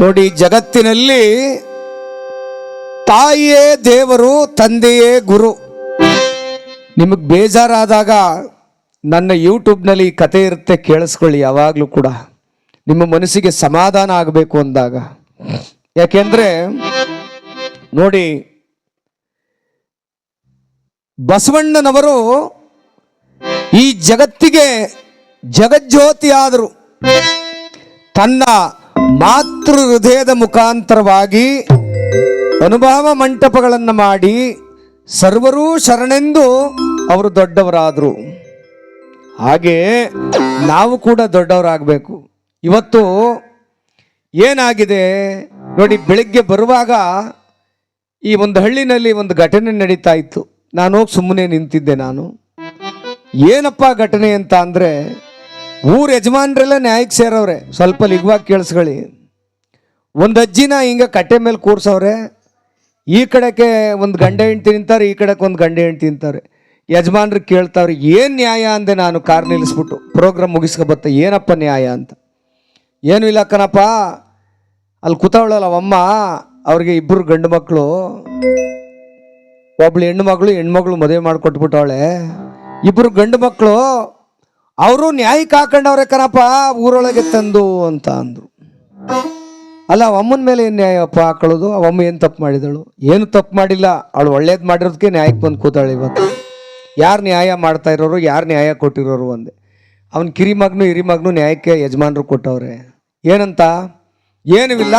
ನೋಡಿ, ಜಗತ್ತಿನಲ್ಲಿ ತಾಯಿಯೇ ದೇವರು, ತಂದೆಯೇ ಗುರು. ನಿಮಗೆ ಬೇಜಾರಾದಾಗ ನನ್ನ ಯೂಟ್ಯೂಬ್ನಲ್ಲಿ ಈ ಕತೆ ಇರುತ್ತೆ, ಕೇಳಿಸ್ಕೊಳ್ಳಿ ಯಾವಾಗಲೂ ಕೂಡ. ನಿಮ್ಮ ಮನಸ್ಸಿಗೆ ಸಮಾಧಾನ ಆಗಬೇಕು ಅಂದಾಗ. ಯಾಕೆಂದ್ರೆ, ನೋಡಿ, ಬಸವಣ್ಣನವರು ಈ ಜಗತ್ತಿಗೆ ಜಗಜ್ಯೋತಿ ಆದರು ತನ್ನ ಮಾತೃ ಹೃದಯದ ಮುಖಾಂತರವಾಗಿ ಅನುಭವ ಮಂಟಪಗಳನ್ನು ಮಾಡಿ ಸರ್ವರೂ ಶರಣೆಂದು ಅವರು ದೊಡ್ಡವರಾದರು. ಹಾಗೆ ನಾವು ಕೂಡ ದೊಡ್ಡವರಾಗಬೇಕು. ಇವತ್ತು ಏನಾಗಿದೆ? ನೋಡಿ, ಬೆಳಿಗ್ಗೆ ಬರುವಾಗ ಈ ಒಂದು ಹಳ್ಳಿನಲ್ಲಿ ಒಂದು ಘಟನೆ ನಡೀತಾ ಇತ್ತು. ನಾನು ಸುಮ್ಮನೆ ನಿಂತಿದ್ದೆ ನಾನು. ಏನಪ್ಪ ಘಟನೆ ಅಂತ ಅಂದರೆ ಊರ ಯಜಮಾನ್ರೆಲ್ಲ ನ್ಯಾಯಕ್ಕೆ ಸೇರವ್ರೆ. ಸ್ವಲ್ಪ ಲಿಗ್ವಾಗಿ ಕೇಳಿಸ್ಕೊಳ್ಳಿ. ಒಂದು ಅಜ್ಜಿನ ಹಿಂಗೆ ಕಟ್ಟೆ ಮೇಲೆ ಕೂರ್ಸವ್ರೆ. ಈ ಕಡೆಗೆ ಒಂದು ಗಂಡ ಹೆಂಡ್ತಿ ತಿಂತಾರೆ ಈ ಕಡೆಗೆ ಒಂದು ಗಂಡ ಹೆಂಡ್ತಿ ತಿಂತಾರೆ ಯಜಮಾನ್ರು ಕೇಳ್ತಾವ್ರೆ, ಏನು ನ್ಯಾಯ ಅಂದೆ ನಾನು ಕಾರ್ ನಿಲ್ಲಿಸ್ಬಿಟ್ಟು ಪ್ರೋಗ್ರಾಮ್ ಮುಗಿಸ್ಕೊಬತ್ತ, ಏನಪ್ಪ ನ್ಯಾಯ ಅಂತ. ಏನು ಇಲ್ಲ ಕಣಪ್ಪ, ಅಲ್ಲಿ ಕೂತವಳಲ್ಲ ಅವಮ್ಮ ಅವ್ರಿಗೆ ಇಬ್ಬರು ಗಂಡು ಮಕ್ಕಳು ಒಬ್ಳು ಹೆಣ್ಣು ಮಗಳು ಹೆಣ್ಮಗಳು ಮದುವೆ ಮಾಡಿಕೊಟ್ಬಿಟ್ಟವಳೆ. ಇಬ್ಬರು ಗಂಡು ಮಕ್ಕಳು ಅವರು ನ್ಯಾಯಕ್ಕೆ ಹಾಕೊಂಡವ್ರೆ ಕಣಪ್ಪ, ಊರೊಳಗೆ ತಂದು ಅಂತ ಅಂದರು. ಅಲ್ಲ ಅಮ್ಮನ ಮೇಲೆ ಏನು ನ್ಯಾಯಪ್ಪ ಹಾಕೊಳ್ಳೋದು? ಅವಮ್ಮ ಏನು ತಪ್ಪು ಮಾಡಿದಳು? ಏನು ತಪ್ಪು ಮಾಡಿಲ್ಲ. ಅವಳು ಒಳ್ಳೇದು ಮಾಡಿರೋದಕ್ಕೆ ನ್ಯಾಯಕ್ಕೆ ಬಂದು ಕೂತಾಳೆ ಇವತ್ತು. ಯಾರು ನ್ಯಾಯ ಮಾಡ್ತಾ ಇರೋರು, ಯಾರು ನ್ಯಾಯ ಕೊಟ್ಟಿರೋರು ಅಂದೆ. ಅವನ ಕಿರಿ ಹಿರಿಮಗ್ನು ಹಿರಿ ಮಗನು ನ್ಯಾಯಕ್ಕೆ ಯಜಮಾನರು ಕೊಟ್ಟವ್ರೆ. ಏನಂತ? ಏನೂ ಇಲ್ಲ.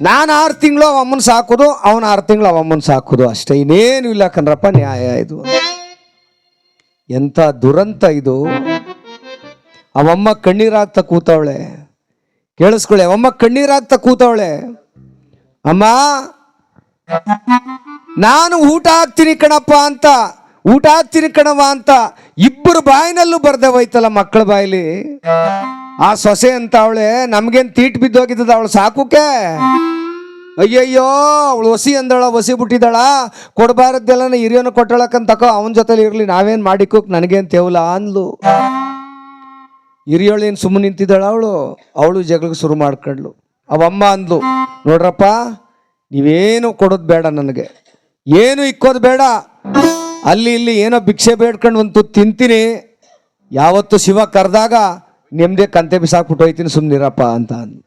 ನಾನು ಆರು ತಿಂಗಳು ಅಮ್ಮನ ಸಾಕೋದು, ಅವನ್ ಆರು ತಿಂಗಳು ಅವಮ್ಮನ ಸಾಕೋದು ಅಷ್ಟೇ. ಇನ್ನೇನು ಇಲ್ಲ ಕಣ್ರಪ್ಪ ನ್ಯಾಯ ಇದು. ಎಂಥ ದುರಂತ ಇದು. ಅವಮ್ಮ ಕಣ್ಣೀರಾಗ್ತಾ ಕೂತವಳೆ. ಕೇಳಿಸ್ಕೊಳ್ಳಿ, ಅವಮ್ಮ ಕಣ್ಣೀರಾಗ್ತಾ ಕೂತವಳೆ. ಅಮ್ಮ, ನಾನು ಊಟ ಹಾಕ್ತೀನಿ ಕಣಪ್ಪ ಅಂತ, ಊಟ ಹಾಕ್ತೀನಿ ಕಣವ ಅಂತ ಇಬ್ಬರು ಬಾಯಿನಲ್ಲೂ ಬರ್ದೆ ಹೋಯ್ತಲ್ಲ ಮಕ್ಕಳ ಬಾಯಿಲಿ ಆ ಸೊಸೆ ಅಂತ ಅವಳೆ, ನಮ್ಗೇನ್ ತೀಟ್ ಬಿದ್ದೋಗಿದ್ದದ ಅವಳು ಸಾಕುಕೆ? ಅಯ್ಯಯ್ಯೋ, ಅವಳು ಹೊಸಿ ಅಂದಳ ಹೊಸಿ ಬಿಟ್ಟಿದ್ದಾಳ. ಕೊಡಬಾರದ್ದೆಲ್ಲ ಹಿರಿಯನ ಕೊಟ್ಟಳಕ್ಕಂತಕೋ ಅವನ ಜೊತೆಲಿ ಇರ್ಲಿ, ನಾವೇನ್ ಮಾಡಿಕೋಕ್ ನನಗೇನು ತೇವಲ ಅಂದ್ಲು. ಹಿರಿಯೋಳು ಏನು ಸುಮ್ಮನೆ ನಿಂತಿದ್ದಾಳ ಅವಳು? ಅವಳು ಜಗಳ ಶುರು ಮಾಡ್ಕೊಂಡ್ಲು ಅವಮ್ಮ ಅಂದ್ಲು, ನೋಡ್ರಪ್ಪ, ನೀವೇನು ಕೊಡೋದು ಬೇಡ ನನಗೆ. ಏನು ಇಕ್ಕೋದು ಬೇಡ. ಅಲ್ಲಿ ಇಲ್ಲಿ ಏನೋ ಭಿಕ್ಷೆ ಬೇಡ್ಕೊಂಡು ಒಂದು ತಿಂತೀನಿ. ಯಾವತ್ತು ಶಿವ ಕರೆದಾಗ ನೆಮ್ಮದಿ ಕಂತೆ ಬಿಸಾಕ್ಬಿಟ್ಟು ಹೋಯ್ತೀನಿ ಸುಮ್ಮನಿರಪ್ಪ ಅಂತ ಅಂದ್ಲು.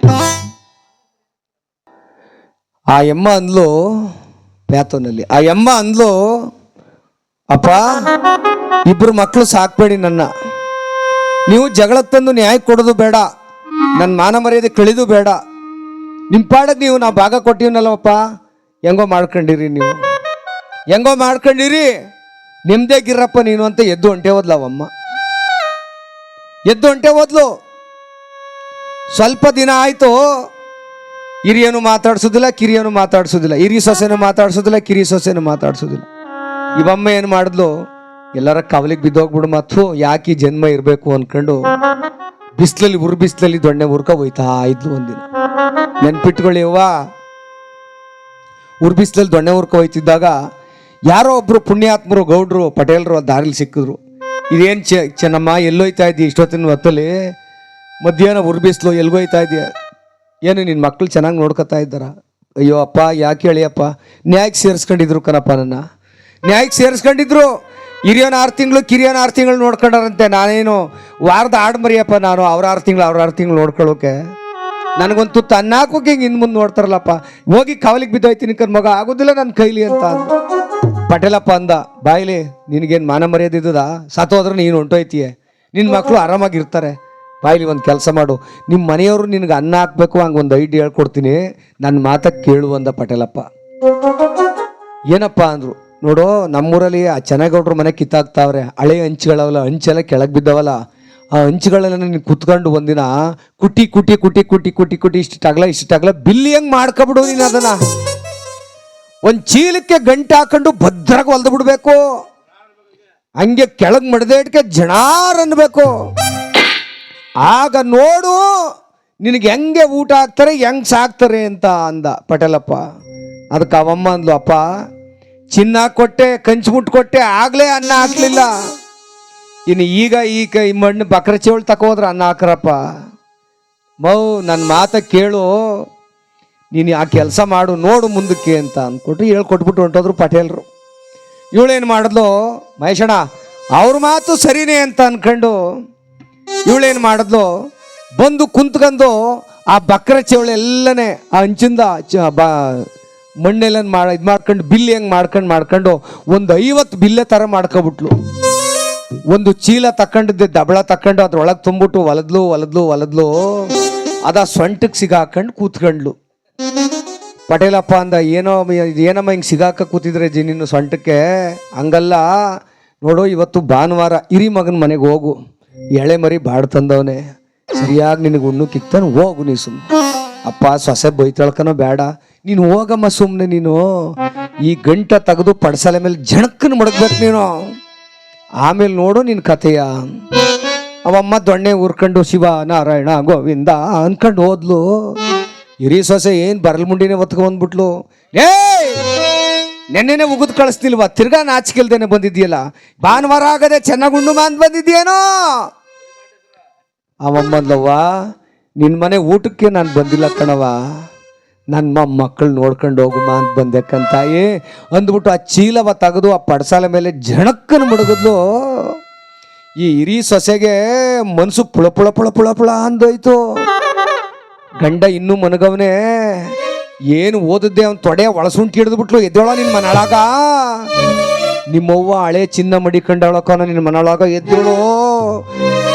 ಆ ಎಮ್ಮ ಅಂದ್ಲು ಪ್ಯಾತೋನಲ್ಲಿ ಆ ಎಮ್ಮ ಅಂದ್ಲು, ಅಪ್ಪ ಇಬ್ಬರು ಮಕ್ಕಳು ಸಾಕ್ಬೇಡಿ ನನ್ನ. ನೀವು ಜಗಳ ತಂದು ನ್ಯಾಯ ಕೊಡೋದು ಬೇಡ. ನನ್ನ ಮಾನ ಮರ್ಯಾದೆ ಕಳಿದು ಬೇಡ. ನಿಮ್ಮ ಪಾಡಕ್ಕೆ ನೀವು ನಾವು ಭಾಗ ಕೊಟ್ಟಿವನಲ್ಲಪ್ಪ ಹೆಂಗೋ ಮಾಡ್ಕೊಂಡಿರಿ ನೀವು. ಹೆಂಗೋ ಮಾಡ್ಕೊಂಡಿರಿ? ನಿಮ್ದೇ ಗಿರಪ್ಪ ನೀನು ಅಂತ ಎದ್ದು ಹೊಂಟೆ ಹೋದ್ಲ ಅವಮ್ಮ. ಎದ್ದು ಹೊಂಟೆ ಹೋದ್ಲು. ಸ್ವಲ್ಪ ದಿನ ಆಯ್ತು ಹಿರಿಯನು ಮಾತಾಡ್ಸೋದಿಲ್ಲ, ಕಿರಿಯನು ಮಾತಾಡ್ಸೋದಿಲ್ಲ. ಹಿರಿ ಸೊಸೆನು ಮಾತಾಡ್ಸೋದಿಲ್ಲ ಕಿರಿ ಸೊಸೆನು ಮಾತಾಡ್ಸೋದಿಲ್ಲ. ಇವಮ್ಮ ಏನು ಮಾಡಿದ್ಲು? ಎಲ್ಲರ ಕವಲಿಗೆ ಬಿದ್ದೋಗ್ಬಿಡು ಮತ್ತು ಯಾಕೆ ಜನ್ಮ ಇರಬೇಕು ಅನ್ಕೊಂಡು ಬಿಸಿಲಲ್ಲಿ, ಉರ್ ಬಿಸಿಲಲ್ಲಿ ದೊಣ್ಣೆ ಉರ್ಕ ಹೋಯ್ತಾ ಇದ್ಲು ಒಂದಿನ. ನೆನ್ಪಿಟ್ಕೊಳ್ಳಿ ಅವ್ವ ಉರ್ ಬಿಸಿಲಲ್ಲಿ ದೊಣ್ಣೆ ಉರ್ಕ ಹೋಯ್ತಿದ್ದಾಗ ಯಾರೋ ಒಬ್ರು ಪುಣ್ಯಾತ್ಮರು, ಗೌಡ್ರು, ಪಟೇಲ್ರು ದಾರಿಲಿ ಸಿಕ್ಕಿದ್ರು. ಇದೇನು ಚೆನ್ನಮ್ಮ ಎಲ್ಲೋಯ್ತಾ ಇದ್ದಿ ಇಷ್ಟೊತ್ತಿನ ಹೊತ್ತಲ್ಲಿ? ಮಧ್ಯಾಹ್ನ ಉರ್ ಬಿಸಿಲು ಎಲ್ಗೋಯ್ತಾ ಇದೆಯಾ? ಏನು ನಿನ್ನ ಮಕ್ಕಳು ಚೆನ್ನಾಗಿ ನೋಡ್ಕೊತಾ ಇದ್ದಾರ? ಅಯ್ಯೋ ಅಪ್ಪ, ಯಾಕೆ ಹೇಳಿ ಅಪ್ಪ? ನ್ಯಾಯಕ್ಕೆ ಸೇರಿಸ್ಕೊಂಡಿದ್ರು ಕಣಪ್ಪ ನನ್ನ. ನ್ಯಾಯಕ್ಕೆ ಸೇರಿಸ್ಕೊಂಡಿದ್ರು. ಹಿರಿಯೋನ ಆರು ತಿಂಗಳು, ಕಿರಿಯೋನ ಆರು ತಿಂಗಳು ನೋಡ್ಕೊಂಡಾರಂತೆ ನಾನೇನು. ವಾರದ ಆಡ್ ಮರಿಯಪ್ಪ ನಾನು, ಅವ್ರ ಆರು ತಿಂಗಳು, ಅವ್ರ ಆರು ತಿಂಗಳು ನೋಡ್ಕೊಳ್ಳೋಕೆ. ನನಗೊಂದು ತುತ್ತು ಅನ್ನ ಹಾಕೋಕೆ ಹಿಂಗೆ ಇನ್ನು ಮುಂದೆ ನೋಡ್ತಾರಲ್ಲಪ್ಪ. ಹೋಗಿ ಕವಲಿಗೆ ಬಿದ್ದೋಯ್ತೀನಿ ಕನ್ ಮಗ, ಆಗೋದಿಲ್ಲ ನನ್ನ ಕೈಲಿ ಅಂತ. ಪಟೇಲಪ್ಪ ಅಂದ, ಬಾಯ್ಲಿ, ನಿನಗೇನು ಮಾನ ಮರ್ಯಾದೆ ಇದ್ದದ? ಸತ್ತೋದ್ರೆ ನೀನು ಹೊಂಟೋಯ್ತೀಯ? ನಿನ್ನ ಮಕ್ಕಳು ಆರಾಮಾಗಿರ್ತಾರೆ. ಬಾಯ್ಲಿ ಒಂದು ಕೆಲಸ ಮಾಡು. ನಿಮ್ಮ ಮನೆಯವರು ನಿನಗೆ ಅನ್ನ ಹಾಕ್ಬೇಕು ಹಂಗೆ ಒಂದು ಐಡಿಯಾ ಹೇಳ್ಕೊಡ್ತೀನಿ. ನನ್ನ ಮಾತಕ್ಕೆ ಕೇಳು ಅಂದ ಪಟೇಲಪ್ಪ. ಏನಪ್ಪ ಅಂದರು. ನೋಡು, ನಮ್ಮೂರಲ್ಲಿ ಆ ಚೆನ್ನಾಗೌಡ್ರ ಮನೆ ಕಿತ್ತಾಕ್ತಾವ್ರೆ. ಹಳೆ ಹಂಚುಗಳವಲ್ಲ, ಹಂಚೆಲ್ಲ ಕೆಳಗೆ ಬಿದ್ದವಲ್ಲ. ಆ ಹಂಚುಗಳೆಲ್ಲ ನೀನು ಕುತ್ಕೊಂಡು ಒಂದಿನ ಕುಟಿ ಕುಟಿ ಕುಟಿ ಕುಟಿ ಕುಟಿ ಕುಟಿ ಇಷ್ಟಾಗಲ್ಲ ಇಷ್ಟಾಗಲ್ಲ ಬಿಲ್ಲಿ ಹೆಂಗೆ ಮಾಡ್ಕೊಬಿಡು ನೀನು ಅದನ್ನು. ಒಂದು ಚೀಲಕ್ಕೆ ಗಂಟೆ ಹಾಕೊಂಡು ಭದ್ರಾಗಿ ಹೊಲ್ದು ಬಿಡಬೇಕು. ಹಂಗೆ ಕೆಳಗೆ ಮಡ್ದೇಟ್ಗೆ ಜನಾರ್ ಅನ್ಬೇಕು. ಆಗ ನೋಡು, ನಿನಗೆ ಹೆಂಗೆ ಊಟ ಹಾಕ್ತಾರೆ, ಹೆಂಗ್ ಸಾಕ್ತಾರೆ ಅಂತ ಅಂದ ಪಟೇಲಪ್ಪ. ಅದಕ್ಕೆ ಅವಮ್ಮ ಅಂದ್ಲು, ಅಪ್ಪ, ಚಿನ್ನ ಕೊಟ್ಟೆ, ಕಂಚುಮುಟ್ಟು ಕೊಟ್ಟೆ, ಆಗ್ಲೇ ಅನ್ನ ಹಾಕ್ಲಿಲ್ಲ. ಇನ್ನು ಈಗ ಈ ಕೈ ಮಣ್ಣು ಬಕ್ರ ಚೇವಳು ತಕೋದ್ರ ಅನ್ನ ಹಾಕ್ರಪ್ಪ. ಮೌ, ನನ್ನ ಮಾತ ಕೇಳು. ನೀನು ಆ ಕೆಲಸ ಮಾಡು, ನೋಡು ಮುಂದಕ್ಕೆ ಅಂತ ಅಂದ್ಕೊಟ್ಟು ಹೇಳ್ಕೊಟ್ಬಿಟ್ಟು ಹೊಂಟೋದ್ರು ಪಟೇಲ್ರು. ಇವಳೇನು ಮಾಡಿದ್ಲು, ಮಹೇಶಣ್ಣ, ಅವ್ರ ಮಾತು ಸರಿನೇ ಅಂತ ಅನ್ಕೊಂಡು ಇವಳೇನು ಮಾಡಿದ್ಲು? ಬಂದು ಕುಂತ್ಕೊಂಡು ಆ ಬಕ್ರ ಚವಳೆಲ್ಲನೇ ಆ ಅಂಚಿಂದ ಚ ಬಾ ಮಣ್ಣೆಲ್ಲ ಮಾಡ ಇದು ಮಾಡ್ಕೊಂಡು ಬಿಲ್ ಹೆಂಗೆ ಮಾಡ್ಕೊಂಡು ಮಾಡ್ಕೊಂಡು ಒಂದು ಐವತ್ತು ಬಿಲ್ಲೆ ಥರ ಮಾಡ್ಕೊಬಿಟ್ಲು. ಒಂದು ಚೀಲ ತಕೊಂಡಿದ್ದೆ ದಬಳ ತಕೊಂಡು ಅದ್ರೊಳಗೆ ತುಂಬಿಟ್ಟು ಒಲದ್ಲು ಒಲದ್ಲು ಒಲದ್ಲು. ಅದ ಸೊಂಟಕ್ಕೆ ಸಿಗಾಕೊಂಡು ಕೂತ್ಕೊಂಡ್ಲು. ಪಟೇಲಪ್ಪ ಅಂದ, ಏನೋ ಏನಮ್ಮ ಹಿಂಗೆ ಸಿಗಾಕ ಕೂತಿದ್ರೆ ಜಿ ನಿನ್ನ ಸೊಂಟಕ್ಕೆ? ಹಂಗಲ್ಲ, ನೋಡು, ಇವತ್ತು ಭಾನುವಾರ, ಇರಿ ಮಗನ ಮನೆಗೆ ಹೋಗು. ಎಳೆ ಮರಿ ಬಾಡ್ ತಂದವನೆ. ಸರಿಯಾಗಿ ನಿನಗೆ ಉಣ್ಣು ಕಿಕ್ತಾನೆ ಹೋಗು ನೀ ಸುಮ್ಮನೆ ಅಪ್ಪ ಸೊಸೆ ಬೈತಾಳ್ಕನೋ ಬೇಡ ನೀನು ಹೋಗಮ್ಮ ಸುಮ್ಮನೆ ನೀನು. ಈ ಗಂಟ ತೆಗೆದು ಪಡ್ಸಲೆ ಮೇಲೆ ಜಣಕನ ಮಡಗ್ಬೇಕು ನೀನು. ಆಮೇಲೆ ನೋಡು ನಿನ್ನ ಕಥೆಯ. ಅವಮ್ಮ ದೊಣ್ಣೆ ಊರ್ಕೊಂಡು ಶಿವ, ನಾರಾಯಣ, ಗೋವಿಂದ ಅನ್ಕೊಂಡು ಹೋದ್ಲು. ಹಿರಿ ಸೊಸೆ ಏನು ಬರಲ್ ಮುಂಡಿನೇ ಒತ್ಕೊಂಡ್ಬಿಟ್ಲು ಏ ನೆನ್ನೆನೆ ಉಗುದು ಕಳಿಸ್ತಿಲ್ವಾ? ತಿರ್ಗಾ ನಾಚಿಕೆಲ್ದೇನೆ ಬಂದಿದ್ಯಲ್ಲ ಭಾನುವಾರ ಆಗದೆ ಚೆನ್ನಾಗಿ ಉಣ್ಣು ಅಂತ ಬಂದಿದ್ಯೇನೋ ಅವಮ್ಮಂದವ್ವ ನಿನ್ನ ಮನೆ ಊಟಕ್ಕೆ ನಾನು ಬಂದಿಲ್ಲ ಕಣವ ನನ್ನ ಮಕ್ಕಳು ನೋಡ್ಕೊಂಡು ಹೋಗುಮ ಅಂತ ಬಂದೆ ಕಂತಾಯಿ. ಅಂದ್ಬಿಟ್ಟು ಆ ಚೀಲವ ತೆಗೆದು ಆ ಪಡಸಾಲ ಮೇಲೆ ಜಣಕ್ಕನ ಮುಡುಗಿದ್ಲು. ಈ ಹಿರಿ ಸೊಸೆಗೆ ಮನಸ್ಸು ಪುಳ ಪುಳ ಪುಳ ಪುಳ ಪುಳ ಅಂದೋಯ್ತು. ಗಂಡ ಇನ್ನೂ ಮನಗವನೆ. ಏನು ಓದಿದ್ದೆ ಅವ್ನು ತೊಡೆ ಒಳಸುಂಟಿ ಹಿಡಿದ್ಬಿಟ್ಲು, ಎದ್ದೇಳ ನಿನ್ನ ಮನಳಾಗ? ನಿಮ್ಮವ್ವ ಹಳೆ ಚಿನ್ನ ಮಡಿಕೊಂಡಳಕ್ಕ ನಿನ್ನ ಮನೊಳಗ, ಎದ್ದೇಳು.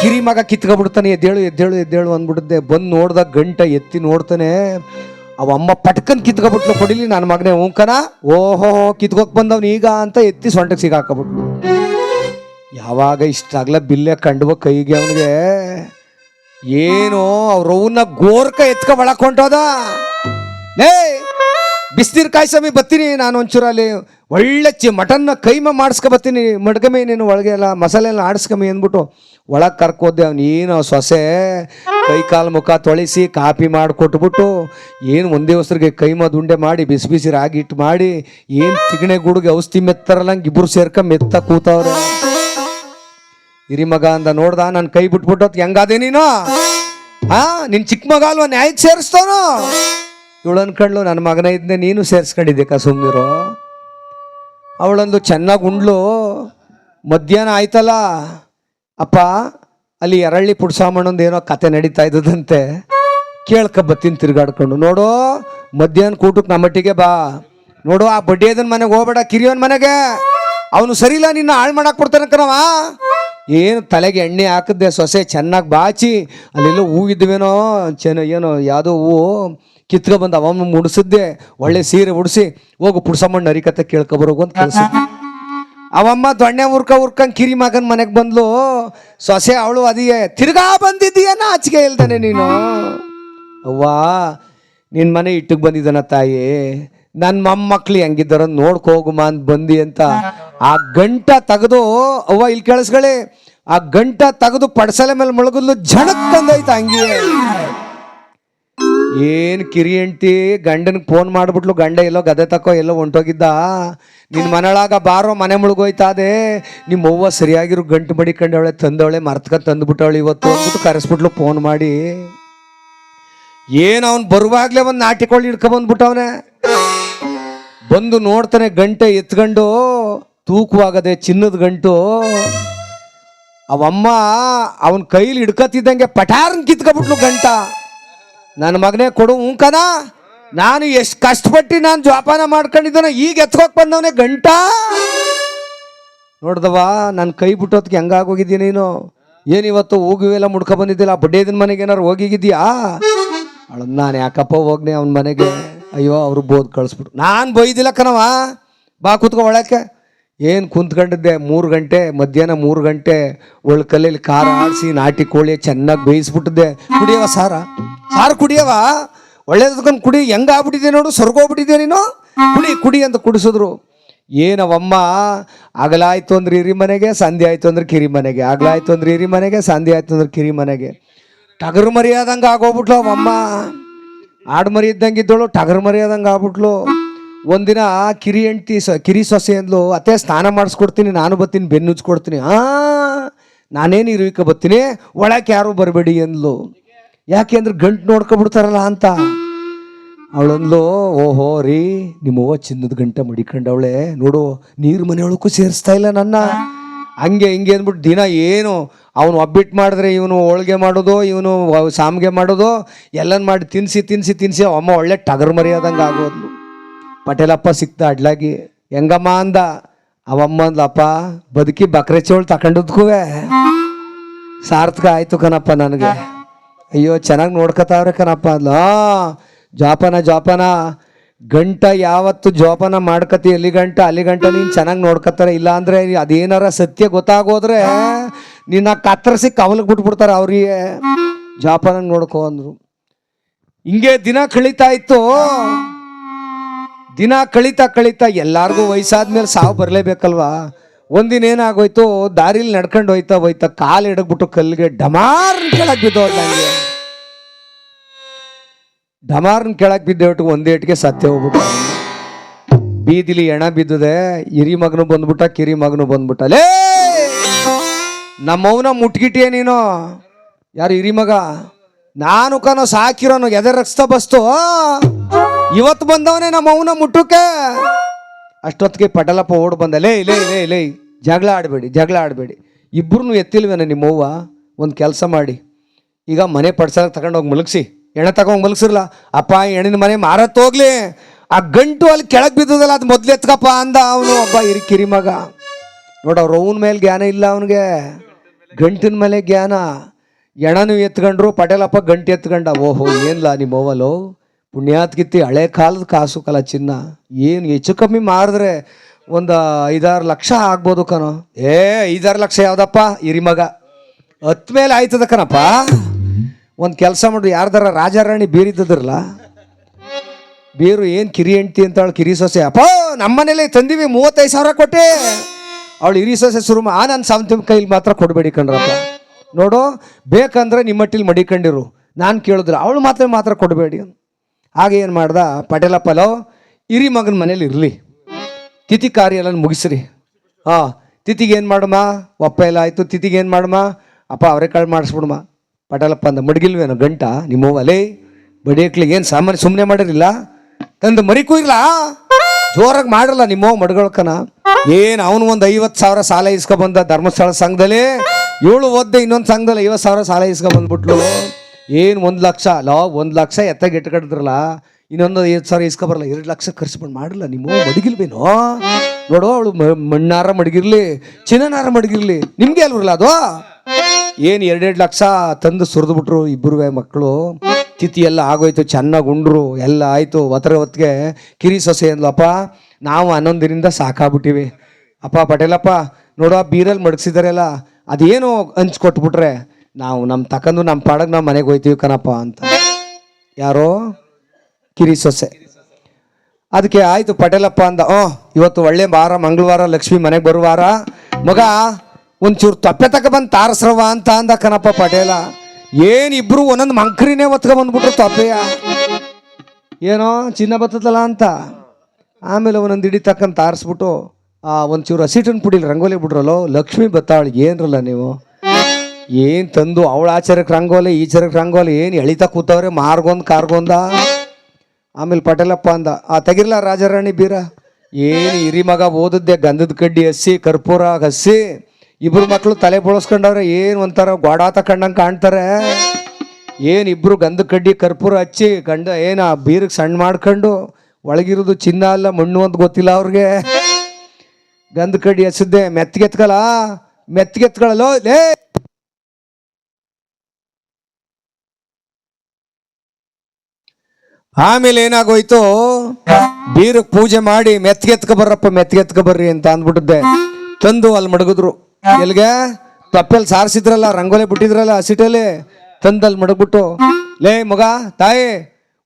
ಕಿರಿ ಮಗ ಕಿತ್ಕೊಬಿಡ್ತಾನೆ ಎದ್ದೇಳು ಎದ್ದೇಳು ಎದ್ದೇಳು ಅಂದ್ಬಿಡುತ್ತೆ. ಬಂದು ನೋಡ್ದಾಗ ಗಂಟ ಎತ್ತಿ ನೋಡ್ತಾನೆ. ಅವ ಅಮ್ಮ ಪಟ್ಕನ್ ಕಿತ್ಕೊಬಿಟ್ಲು ಕೊಡಿಲಿ ನನ್ನ ಮಗನೇ ಓಂಕನ ಓಹೋ, ಕಿತ್ಕೋಕ್ ಬಂದವ್ನು ಈಗ ಅಂತ ಎತ್ತಿ ಸೊಂಟಕ್ಕೆ ಸಿಗಾಕಬಿಟ್ಲು. ಯಾವಾಗ ಇಷ್ಟಾಗ್ಲ ಬಿಲ್ಲೆ ಕಂಡುವ ಕೈಗೆ ಅವನಿಗೆ. ಏನೋ ಅವ್ರವ್ನ ಗೋರ್ಕ ಎತ್ಕ ಒಳಕ್ ಹೊಂಟೋದ ಲೇ, ಬಿಸ್ನೀರ್ ಕಾಯಿಸಮಿ ಬರ್ತೀನಿ ನಾನು ಒಂಚೂರು ಅಲ್ಲಿ. ಒಳ್ಳೆ ಚಿ ಮಟನ್ನ ಕೈಮ ಮಾಡಿಸ್ಕೊ ಬತ್ತೀನಿ ಮಡ್ಗಮಿ ನೀನು ಒಳಗೆ ಎಲ್ಲ ಮಸಾಲೆ ಎಲ್ಲ ಆಡಿಸ್ಕಮಿ ಅಂದ್ಬಿಟ್ಟು ಒಳಗೆ ಕರ್ಕೋದೆ ಅವ್ನು ಏನು ಸೊಸೆ. ಕೈ ಕಾಲು ಮುಖ ತೊಳಿಸಿ ಕಾಪಿ ಮಾಡಿ ಕೊಟ್ಬಿಟ್ಟು ಏನು ಒಂದೇ ಹೊಸರಿಗೆ ಕೈಮ ದುಂಡೆ ಮಾಡಿ ಬಿಸಿ ಬಿಸಿ ರಾಗಿ ಇಟ್ಟು ಮಾಡಿ ಏನು ತಿಗಣೆ ಗುಡುಗೆ ಔಷಧಿ ಮೆತ್ತರಲ್ಲಂಗೆ ಇಬ್ಬರು ಸೇರ್ಕ ಮೆತ್ತ ಕೂತವ್ರೆ. ಹಿರಿ ಮಗ ಅಂದ ನೋಡ್ದ ನನ್ನ ಕೈ ಬಿಟ್ಬಿಟ್ಟು ಹೆಂಗಾದೆ ನೀನು? ಹಾ ನಿನ್ನ ಚಿಕ್ಕ ಮಗ ಅಲ್ವಾ ನ್ಯಾಯಕ್ಕೆ ಸೇರಿಸ್ತಾನು? ಇವಳು ಅನ್ಕೊಂಡ್ಲು ನನ್ನ ಮಗನ ಇದ್ನೆ ನೀನು ಸೇರಿಸ್ಕೊಂಡಿದ್ದೆ ಸುಮ್ಮನಿರು ಅವಳೊಂದು ಚೆನ್ನಾಗಿ ಉಂಡ್ಲು. ಮಧ್ಯಾಹ್ನ ಆಯ್ತಲ್ಲ? ಅಪ್ಪ, ಅಲ್ಲಿ ಎರಳ್ಳಿ ಪುಡ್ಸಾಮಣ್ಣೊಂದು ಏನೋ ಕತೆ ನಡೀತಾ ಇದ್ದದಂತೆ. ಕೇಳ್ಕ ಬತ್ತೀನಿ ತಿರ್ಗಾಡ್ಕೊಂಡು. ನೋಡು, ಮಧ್ಯಾಹ್ನ ಕೂಟಕ್ಕೆ ನಮ್ಮಟ್ಟಿಗೆ ಬಾ. ನೋಡು, ಆ ಬಡ್ಡಿ ಅದನ್ ಮನೆಗೆ ಹೋಗ್ಬೇಡ, ಕಿರಿಯೋನ್ ಮನೆಗೆ. ಅವನು ಸರಿಲ್ಲ ನಿನ್ನ ಹಾಳು ಮಾಡಕ್ ಕೊಡ್ತಾನೆ ಕಣವ ಏನು ತಲೆಗೆ ಎಣ್ಣೆ ಹಾಕಿದ್ದೆ, ಸೊಸೆ ಚೆನ್ನಾಗಿ ಬಾಚಿ. ಅಲ್ಲೆಲ್ಲೋ ಹೂವಿದ್ವೇನೋ ಚೆನ್ನ ಏನೋ, ಯಾವುದೋ ಹೂವು. ಕಿತ್ಕೊ ಬಂದು ಅವಮ್ಮ ಮುಡಿಸಿದ್ದೆ, ಒಳ್ಳೆ ಸೀರೆ ಉಡಿಸಿ, ಹೋಗು ಪುಡ್ಸಮ್ಮಣ್ಣ ಹರಿಕತೆ ಕೇಳ್ಕೊಬರೋಗು ಅಂತ ಕೆಲಸ ಅವಮ್ಮ ದೊಣ್ಣೆ ಉರ್ಕ ಉರ್ಕಂಗ್ ಕಿರಿ ಮಗನ ಮನೆಗೆ ಬಂದ್ಲು. ಸೊಸೆ ಅವಳು ಅದಿಯೇ, ತಿರ್ಗಾ ಬಂದಿದ್ದೀಯನ, ಆಚಿಗೆ ಇಲ್ದಾನೆ ನೀನು? ಅವ್ವಾ ನಿನ್ನ ಮನೆ ಇಟ್ಟಿಗೆ ಬಂದಿದ್ದಾನ ತಾಯಿ. ನನ್ನ ಮೊಮ್ಮಕ್ಳು ಹೆಂಗಿದ್ದಾರ ನೋಡ್ಕೋಗುಮ ಅಂತ ಬಂದಿ ಅಂತ. ಆ ಗಂಟ ತೆಗೆದು, ಅವ್ವ ಇಲ್ಲಿ ಕೇಳಿಸ್ಕೊಳ್ಳಿ, ಆ ಗಂಟ ತೆಗೆದು ಪಡಸಲೆ ಮೇಲೆ ಮುಳುಗುದ್ಲು ಜನಕ್ ಬಂದೈತ ಹಂಗೆ ಏನ್ ಕಿರಿ ಗಂಡನಿಗೆ ಫೋನ್ ಮಾಡ್ಬಿಟ್ಲು, ಗಂಡ ಎಲ್ಲೋ ಗದೆ ತಕ್ಕೋ ಎಲ್ಲೋ ಹೊಂಟೋಗಿದ್ದ? ನಿನ್ನ ಮನೆಯೊಳಗ ಬಾರೋ ಮನೆ ಮುಳುಗೋಯ್ತಾದೆ. ನಿಮ್ಮ ಅವ್ವ ಸರಿಯಾಗಿರೋ ಗಂಟು ಮಡಿಕೊಂಡವಳೆ ತಂದವಳೆ ಮರ್ತಕ ತಂದ್ಬಿಟ್ಟವಳೆ ಇವತ್ತು ಅಂದ್ಬಿಟ್ಟು ಕರೆಸ್ಬಿಟ್ಲು ಫೋನ್ ಮಾಡಿ. ಏನು ಅವ್ನು ಬರುವಾಗ್ಲೇ ಒಂದು ನಾಟಿಕೊಳ್ಳಿ ಹಿಡ್ಕೊಂಬಂದ್ಬಿಟ್ಟವನೆ ಬಂದು ನೋಡ್ತಾನೆ ಗಂಟೆ ಎತ್ಕೊಂಡು, ತೂಕವಾಗದೆ ಚಿನ್ನದ ಗಂಟು. ಅವಮ್ಮ, ಅವನ ಕೈಲಿ ಹಿಡ್ಕತ್ತಿದ್ದಂಗೆ ಪಟಾರ್ನ್ ಕಿತ್ಕೊಬಿಟ್ಲು ಗಂಟ. ನನ್ನ ಮಗನೇ ಕೊಡು ಉಂಕನ ನಾನು ಎಷ್ಟು ಕಷ್ಟಪಟ್ಟು ನಾನು ಜೋಪಾನ ಮಾಡ್ಕೊಂಡಿದ್ದಾನ, ಈಗ ಎತ್ಕೋಕ್ ಬಂದವನೇ ಗಂಟ? ನೋಡ್ದವ ನನ್ನ ಕೈ ಬಿಟ್ಟೋದ್ಕೆ ಹೆಂಗಾಗೋಗಿದ್ದೀಯ ನೀನು? ಏನಿವತ್ತು ಹೋಗುವೆಲ್ಲ ಮುಡ್ಕೊ ಬಂದಿದ್ದಿಲ್ಲ? ಬಡ್ಡೇದಿನ ಮನೆಗೆ ಏನಾರು ಹೋಗಿಗಿದ್ಯಾ ಅಳ ನಾನು ಯಾಕಪ್ಪ ಹೋಗ್ನೆ ಅವನ ಮನೆಗೆ? ಅಯ್ಯೋ, ಅವ್ರು ಬೋದ್ ಕಳಿಸ್ಬಿಟ್ಟು ನಾನು ಬೈದಿಲ್ಲ ಕಣವ ಬಾ ಕೂತ್ಕೊ ಒಳಕ್ಕೆ. ಏನು ಕುಂತ್ಕೊಂಡಿದ್ದೆ? ಮೂರು ಗಂಟೆ, ಮಧ್ಯಾಹ್ನ ಮೂರು ಗಂಟೆ ಒಳ್ಕಲ್ಲಲ್ಲಿ ಖಾರ ಆಡಿಸಿ, ನಾಟಿ ಕೋಳಿ ಚೆನ್ನಾಗಿ ಬೇಯಿಸ್ಬಿಟ್ಟಿದ್ದೆ. ಕುಡಿಯವ ಸಾರ? ಸಾರು ಕುಡಿಯವ? ಒಳ್ಳೇದಕ್ಕೊಂದು ಕುಡಿ. ಹೆಂಗೆ ಆಗ್ಬಿಟ್ಟಿದೆ ನೋಡು? ಸ್ವರ್ಗೋಗ್ಬಿಟ್ಟಿದೆ ನೀನು? ಕುಡಿ ಕುಡಿ ಅಂತ ಕುಡಿಸಿದ್ರು. ಏನವಮ್ಮ? ಆಗಲಾಯ್ತು ಅಂದ್ರೆ ಇರಿ ಮನೆಗೆ, ಸಂಧೆ ಆಯ್ತು ಅಂದ್ರೆ ಕಿರಿ ಮನೆಗೆ. ಆಗ್ಲಾಯ್ತು ಅಂದ್ರೆ ಇರಿ ಮನೆಗೆ, ಸಂಧಿ ಆಯ್ತು ಅಂದ್ರೆ ಕಿರಿ ಮನೆಗೆ. ಟಗರು ಮರಿಯಾದಂಗೆ ಆಗೋಗ್ಬಿಟ್ಲು ಅವಮ್ಮ. ಆಡು ಮರಿ ಇದ್ದಂಗೆ ಇದ್ದಳು, ಟಗರು ಮರಿಯಾದಂಗೆ ಆಗ್ಬಿಟ್ಲು. ಒಂದಿನ ಕಿರಿ ಹೆಂಡ್ತಿ ಸ, ಕಿರಿ ಸೊಸೆ ಅಂದ್ಲು ಅತ್ತೆ, ಸ್ನಾನ ಮಾಡಿಸ್ಕೊಡ್ತೀನಿ, ನಾನು ಬತ್ತೀನಿ ಬೆನ್ನು ಉಜ್ಕೊಡ್ತೀನಿ ಆ, ನಾನೇನು ಇರುವಿಕ ಬರ್ತೀನಿ? ಒಳಕ್ಕೆ ಯಾರು ಬರಬೇಡಿ ಅಂದ್ಲು ಯಾಕೆ ಅಂದ್ರೆ ಗಂಟು ನೋಡ್ಕೊಬಿಡ್ತಾರಲ್ಲ ಅಂತ. ಅವಳಂದ್ಲು, ಓಹೋ ರೀ ನಿಮ್ಮವ್ವ ಚಿನ್ನದ ಗಂಟೆ ಮಡಿಕೊಂಡವಳೆ. ನೋಡು, ನೀರು ಮನೆಯೊಳಕ್ಕೂ ಸೇರಿಸ್ತಾ ಇಲ್ಲ ನನ್ನ. ಹಂಗೆ ಹಿಂಗೆ ಅಂದ್ಬಿಟ್ಟು ದಿನ ಏನು, ಅವನು ಒಬ್ಬಿಟ್ಟು ಮಾಡಿದ್ರೆ ಇವನು ಹೋಳ್ಗೆ ಮಾಡೋದು, ಇವನು ಸಾಮ್ಗೆ ಮಾಡೋದು, ಎಲ್ಲನ ಮಾಡಿ ತಿನ್ಸಿ ತಿನ್ಸಿ ತಿನ್ಸಿ ಅಮ್ಮ ಒಳ್ಳೆ ಟಗರ್ ಮರಿಯಾದಂಗೆ ಆಗೋದ್ಲು. ಪಟೇಲಪ್ಪ ಸಿಕ್ತ ಅಡ್ಲಾಗಿ ಹೆಂಗಮ್ಮ ಅಂದ? ಅವಮ್ಮ ಅಂದಪ್ಪ ಬದುಕಿ ಬಕ್ರೆ ಚೋಳು ತಗೊಂಡದ್ಕುವೆ ಸಾರ್ಥಕ ಆಯ್ತು ಕಣಪ್ಪ ನನಗೆ. ಅಯ್ಯೋ ಚೆನ್ನಾಗಿ ನೋಡ್ಕೊತಾವ್ರೆ ಕಣಪ್ಪ. ಅಂದ್ಲ "ಆ, ಜೋಪಾನ ಜೋಪಾನ. ಗಂಟ ಯಾವತ್ತು ಜೋಪಾನ ಮಾಡ್ಕತಿ ಎಲ್ಲಿ ಗಂಟ ಅಲ್ಲಿ ಗಂಟ ನೀನು ಚೆನ್ನಾಗಿ ನೋಡ್ಕೊತಾರೆ ಇಲ್ಲ ಅಂದ್ರೆ ಅದೇನಾರ ಸತ್ಯ ಗೊತ್ತಾಗೋದ್ರೆ ನಿನ್ನ ಕತ್ತರಿಸಿ ಕವಲಿಗೆ ಬಿಟ್ಬಿಡ್ತಾರೆ ಅವ್ರಿಗೆ. ಜೋಪಾನ ನೋಡ್ಕೊ ಅಂದ್ರು. ಹಿಂಗೆ ದಿನ ಕಳೀತಾ ಇತ್ತು. ದಿನ ಕಳೀತಾ ಕಳೀತಾ ಎಲ್ಲಾರ್ಗೂ ವಯಸ್ಸಾದ್ಮೇಲೆ ಸಾವು ಬರಲೇಬೇಕಲ್ವಾ? ಒಂದಿನ ಏನಾಗೋಯ್ತು? ದಾರಿಲಿ ನಡ್ಕೊಂಡು ಹೋಯ್ತಾ ಹೋಯ್ತಾ ಕಾಲು ಎಡಗ್ಬಿಟ್ಟು ಕಲ್ಲಿಗೆ ಡಮಾರ್ ಕೆಳಗೆ ಬಿದ್ದೋದ್ ನನಗೆ ಡಮಾರ್ನ್ ಕೆಳಗೆ ಬಿದ್ದೇಟು ಒಂದೇಟಿಗೆ ಸತ್ಯ ಹೋಗ್ಬಿಟ್ಟು. ಬೀದಿಲಿ ಎಣ ಬಿದ್ದದೆ, ಹಿರಿ ಮಗನು ಬಂದ್ಬಿಟ್ಟ, ಕಿರಿ ಮಗನು ಬಂದ್ಬಿಟ್ಟ. ಲೇ! ನಮ್ಮವನ ಮುಟ್ಗಿಟ್ಟಿಯೇ ನೀನು. ಯಾರು ಹಿರಿ ಮಗ? ನಾನು ಕನೋ ಸಾಕಿರೋನು ಎದೆ ರಕ್ಸ್ತ ಬಸ್ತು ಇವತ್ತು ಬಂದವನೇ ನಮ್ಮ ಅವನ ಅಷ್ಟೊತ್ತಿಗೆ ಪಟಲಪ್ಪ ಓಡ್ ಬಂದ, ಲೇ ಲೇ ಲೇ ಲೇ, ಜಗಳ ಆಡಬೇಡಿ ಜಗಳ ಆಡಬೇಡಿ. ಇಬ್ರು ಎತ್ತಿಲ್ವೇನ ನಿಮ್ಮವ್ವ ಒಂದು ಕೆಲಸ ಮಾಡಿ. ಈಗ ಮನೆ ಪಡ್ಸಕ್ಕೆ ತಗೊಂಡೋಗಿ ಮಲಗಿಸಿ. ಎಣ್ಣೆ ತಗೊಂಡು ಮಲಗಿಸಿರ್ಲ? ಅಪ್ಪ ಎಣ್ಣಿನ ಮನೆ ಮಾರತ್ ಹೋಗ್ಲಿ. ಆ ಗಂಟು ಅಲ್ಲಿ ಕೆಳಗೆ ಬಿದ್ದದಲ್ಲ, ಅದು ಮೊದ್ಲು ಎತ್ಕಪ್ಪ ಅಂದ ಅವನು. ಒಬ್ಬ ಇರಿ ಕಿರಿ ಮಗ. ನೋಡ ಅವನ ಮೇಲೆ ಜ್ಞಾನ ಇಲ್ಲ ಅವನಿಗೆ. ಗಂಟಿನ ಮೇಲೆ ಜ್ಞಾನ. ಎಣನು ಎತ್ಕೊಂಡ್ರು, ಪಟೇಲಪ್ಪ ಗಂಟು ಎತ್ಕೊಂಡ, ಓಹೋ, ಏನ್ಲ ನಿಮ್ಮ ಓವಲು? ಪುಣ್ಯಾತ್ಕಿತ್ತಿ ಹಳೆ ಕಾಲದ ಕಾಸು ಕಲ ಚಿನ್ನ. ಏನು ಹೆಚ್ಚು ಕಮ್ಮಿ ಮಾರಿದ್ರೆ ಒಂದು ಐದಾರು ಲಕ್ಷ ಆಗ್ಬೋದು ಕಣೋ. ಏ, ಐದಾರು ಲಕ್ಷ ಯಾವ್ದಪ್ಪ? ಹಿರಿ ಮಗ. ಹತ್ ಮೇಲೆ ಆಯ್ತದ ಕಣಪ್ಪ. ಒಂದು ಕೆಲಸ ಮಾಡ್ರಿ ಯಾರ್ದಾರ ರಾಜಾರಾಣಿ ಬೀರಿದ್ದದ್ರಲ್ಲ? ಬೀರು ಏನು ಕಿರಿ ಹೆಂಡ್ತಿ ಅಂತ ಕಿರಿ ಸೊಸೆ. ಅಪ್ಪ, ನಮ್ಮನೇಲೆ ತಂದಿವಿ ಮೂವತ್ತೈದು ಸಾವಿರ ಕೊಟ್ಟೆ. ಅವಳು ಹಿರಿ ಸೊಸೆ ಶುರು ಆ ನನ್ನ ಸಾವಂತಿನ ಕೈಲಿ ಮಾತ್ರ ಕೊಡಬೇಡಿ ಕಣ್ರಪ್ಪ. ನೋಡು, ಬೇಕಂದ್ರೆ ನಿಮ್ಮಟ್ಟಿಲಿ ಮಡಿಕೊಂಡಿರು. ನಾನು ಕೇಳಿದ್ರೆ ಅವಳು ಮಾತ್ರ ಮಾತ್ರ ಕೊಡಬೇಡಿ ಆಗ ಏನು ಮಾಡ್ದ? ಅಲ್ಲೋ ಇರಿ ಮಗನ ಮನೇಲಿ ಇರಲಿ. ತಿಥಿ ಕಾರ್ಯ ಎಲ್ಲ ಮುಗಿಸ್ರಿ. ಹಾಂ, ತಿಥಿಗೆ ಏನು ಮಾಡಮ್ಮ ಒಪ್ಪ ಎಲ್ಲ ಆಯಿತು. ತಿಥಿಗೆ ಏನು ಮಾಡಮ್ಮ ಅಪ್ಪ ಅವರೆಕಾಳು ಮಾಡಿಸ್ಬಿಡಮ್ಮ ಪಟೇಲಪ್ಪ ಅಂದ, ಮಡಗಿಲ್ವೇನೋ ಗಂಟ? ನಿಮ್ಮ ಅಲೇ ಬಡಿಯಕ್ಲಿ ಏನು ಸಾಮಾನ್ಯ ಸುಮ್ಮನೆ ಮಾಡಿರಲಿಲ್ಲ? ತಂದು ಮರಿಕೂ ಇಲ್ಲ ಜೋರಾಗಿ ಮಾಡಿರಲ್ಲ ನಿಮ್ಮ ಮಡ್ಕೊಳ್ಕನ ಏನು, ಅವನು ಒಂದು ಐವತ್ತು ಸಾವಿರ ಸಾಲ ಇಸ್ಕೊಬಂದ ಧರ್ಮಸ್ಥಳ ಸಂಘದಲ್ಲಿ? ಏಳು ಓದ್ದೆ ಇನ್ನೊಂದು ಸಂಘದಲ್ಲಿ ಐವತ್ತು ಸಾವಿರ ಸಾಲ ಇಸ್ಕೊ ಬಂದ್ಬಿಟ್ಲು ಏನು ಒಂದು ಲಕ್ಷ? ಲಾ, ಒಂದು ಲಕ್ಷ ಎತ್ತಾಗ ಇಟ್ಕೊಂಡಿದ್ರಲ್ಲ ಇನ್ನೊಂದು ಐದು ಸಾವಿರ ಇಸ್ಕೊ ಬರಲ್ಲ. ಎರಡು ಲಕ್ಷ ಖರ್ಚು ಮಾಡಿ ಮಾಡಲ್ಲ ನಿಮ್ಮ ಮಡಗಿಲ್ವೇನೋ? ನೋಡು, ಅವಳು ಮಣ್ಣಾರ ಮಡಗಿರ್ಲಿ, ಚಿನ್ನನಾರ ಮಡಗಿರ್ಲಿ, ನಿಮಗೆ ಅಲ್ವರಲ್ಲ ಅದು? ಏನು ಎರಡೆರಡು ಲಕ್ಷ ತಂದು ಸುರಿದ್ಬಿಟ್ರು ಇಬ್ಬರು ಮಕ್ಕಳು. ತಿಥಿ ಎಲ್ಲ ಆಗೋಯ್ತು, ಚೆನ್ನಾಗಿ ಉಂಡ್ರು, ಎಲ್ಲ ಆಯಿತು. ಒತ್ತರ ಹೊತ್ತಿಗೆ ಕಿರಿ ಸೊಸೆ ಅಂದ್ಲಪ್ಪ, ನಾವು ಹನ್ನೊಂದು ದಿನದಿಂದ ಸಾಕಾಗ್ಬಿಟ್ಟಿವಿ. ಅಪ್ಪ, ಪಟೇಲಪ್ಪ, ನೋಡು ಬೀರಲ್ಲಿ ಮಡಗಿಸಿದಾರೆಲ್ಲ ಅದೇನು ಹಂಚ್ಕೊಟ್ಬಿಟ್ರೆ ನಾವು ನಮ್ಮ ತಕ್ಕಂದು ನಮ್ಮ ಪಾಡಕ್ಕೆ ನಾವು ಮನೆಗೆ ಹೋಯ್ತೀವಿ ಕಣಪ್ಪ ಅಂತ. ಯಾರೋ? ಕಿರಿ ಸೊಸೆ. ಅದಕ್ಕೆ ಆಯಿತು ಪಟೇಲಪ್ಪ ಅಂದ, ಓ, ಇವತ್ತು ಒಳ್ಳೆ ವಾರ, ಮಂಗಳವಾರ, ಲಕ್ಷ್ಮಿ ಮನೆಗೆ ಬರುವಾರ? ಮಗ, ಒಂಚೂರು ತಪ್ಪೆ ತಕ ಬಂದು ತಾರಸ್ರವ ಅಂತ ಅಂದ ಕನಪ್ಪ ಪಟೇಲ. ಏನು ಇಬ್ರು ಒಂದೊಂದು ಮಂಕ್ರಿನೇ ಒತ್ಕ ಬಂದ್ಬಿಟ್ರು ತಪ್ಪೆಯ? ಏನೋ ಚಿನ್ನ ಬತ್ತದಲ್ಲ ಅಂತ. ಆಮೇಲೆ ಒಂದೊಂದು ಇಡಿ ತಕ್ಕಂತ ತಾರಿಸ್ಬಿಟ್ಟು ಒಂಚೂರು ಹಸಿಟನ್ ಪುಡಿಲಿ ರಂಗೋಲಿ ಬಿಡ್ರಲ್ಲೋ? ಲಕ್ಷ್ಮಿ ಬತ್ತಾಳು ಏನ್ರಲ್ಲ ನೀವು? ಏನು ತಂದು ಅವಳ ಆಚಾರಕ್ಕೆ ರಂಗೋಲಿ, ಈ ಚರಕ್ಕೆ ರಂಗೋಲಿ? ಏನು ಎಳಿತಾ ಕೂತವ್ರೆ, ಮಾರ್ಗೊಂದು ಕಾರ್ಗೊಂದ? ಆಮೇಲೆ ಪಟೇಲಪ್ಪ ಅಂದ, ಆ, ತೆಗಿರ್ಲ ರಾಜಾರಾಣಿ ಬೀರ? ಏನು ಹಿರಿ ಮಗ ಓದದ್ದೆ ಗಂಧದ ಕಡ್ಡಿ ಹಸಿ ಕರ್ಪೂರ ಹಸಿ ಇಬ್ರು ಮಕ್ಕಳು ತಲೆ ಬೋಳಿಸ್ಕೊಂಡವ್ರೆ, ಏನು ಒಂಥರ ಗೋಡಾತ ಕಂಡಂಗೆ ಕಾಣ್ತಾರೆ? ಏನು ಇಬ್ಬರು ಗಂಧದ ಕಡ್ಡಿ, ಕರ್ಪೂರ ಹಚ್ಚಿ ಗಂಡ ಏನು ಆ ಬೀರಿಗೆ ಸಣ್ಣ ಮಾಡ್ಕೊಂಡು, ಒಳಗಿರೋದು ಚಿನ್ನ ಅಲ್ಲ, ಮಣ್ಣು ಅಂತ ಗೊತ್ತಿಲ್ಲ ಅವ್ರಿಗೆ? ಗಂಧ ಕಡ್ಡಿ ಹಸಿದ್ದೆ ಮೆತ್ತಗೆತ್ಕಲ್ಲ ಮೆತ್ತಗೆತ್ಕೊಳ್ಳಲೋ ಲೇ! ಆಮೇಲೆ ಏನಾಗೋಯ್ತು? ಬೀರಕ್ ಪೂಜೆ ಮಾಡಿ ಮೆತ್ಗೆತ್ಕ ಬರ್ರಪ್ಪ ಮೆತ್ಗೆತ್ಕ ಬರ್ರಿ ಅಂತ ಅಂದ್ಬಿಟ್ಟಿದ್ದೆ. ತಂದು ಅಲ್ಲಿ ಮಡಗಿದ್ರು. ಎಲ್ಲಿಗೆ? ತಪ್ಪೆಲ್ ಸಾರಿಸಿದ್ರಲ್ಲ, ರಂಗೋಲಿ ಬಿಟ್ಟಿದ್ರಲ್ಲ ಹಸಿಟಲ್ಲಿ ತಂದು ಅಲ್ಲಿ ಮಡಗ್ಬಿಟ್ಟು, ಲೇ ಮಗ, ತಾಯಿ,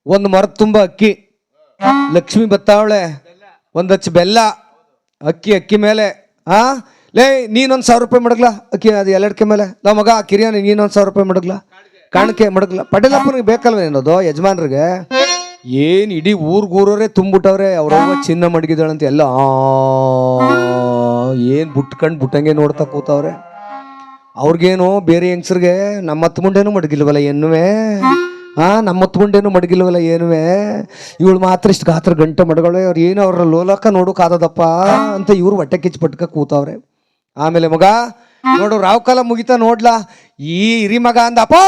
ಒಂದು ಮರದ ತುಂಬ ಅಕ್ಕಿ. ಲಕ್ಷ್ಮಿ ಬತ್ತಾವಳೆ, ಒಂದು ಹಚ್ಚ ಬೆಲ್ಲ. ಅಕ್ಕಿ ಅಕ್ಕಿ ಮೇಲೆ ಆ? ಲೇ ನೀನೊಂದು ಸಾವಿರ ರೂಪಾಯಿ ಮಡಗ್ಲಾ? ಅಕ್ಕಿ ಅದು ಎಲ್ಲಡ್ಕೆ ಮೇಲೆ. ನಮ್ಮ ಮಗ ಕಿರಿಯಾನಿ ನೀನೊಂದು ಸಾವಿರ ರೂಪಾಯಿ ಮಡಗ್ಲಾ? ಕಾಣಿಕೆ ಮಡಗ್ಲ? ಪಟೇಲಪ್ಪನಿಗೆ ಬೇಕಲ್ವ ಏನದು ಯಜಮಾನ್ರಿಗೆ. ಏನು ಇಡೀ ಊರ್ಗೂರವರೇ ತುಂಬಿಟ್ಟವ್ರೆ ಅವ್ರವ್ವ ಚಿನ್ನ ಮಡಗಿದಾಳಂತ ಎಲ್ಲ. ಆ, ಏನ್ ಬುಟ್ಕಂಡ್ ಬುಟ್ಟಂಗೆ ನೋಡ್ತಾ ಕೂತವ್ರೆ. ಅವ್ರಿಗೇನು ಬೇರೆ ಹೆಂಗ್ಸ್ರಿಗೆ ನಮ್ಮ ಹತ್ತು ಮುಂಡೆನೂ ಮಡಗಿಲ್ವಲ್ಲ ಎನ್ನುವೆ. ಹಾ, ನಮ್ಮ ಹೊತ್ಕೊಂಡೇನು ಮಡಗಿಲ್ವಲ್ಲ, ಏನುವೆ? ಇವಳು ಮಾತ್ರ ಇಷ್ಟು ಗಾತ್ರ ಗಂಟೆ ಮಡಗಳು ಅವ್ರು ಏನು ಅವ್ರ ಲೋಲಕ ನೋಡೋಕಾದದಪ್ಪ ಅಂತ ಇವ್ರು ಹೊಟ್ಟೆ ಕಿಚ್ಚು ಪಟ್ಕ ಕೂತವ್ರೆ. ಆಮೇಲೆ ಮಗ, ನೋಡು, ರಾವ್ಕಾಲ ಮುಗಿತಾ ನೋಡ್ಲಾ? ಈ ಇರಿ ಮಗ ಅಂದಪ್ಪ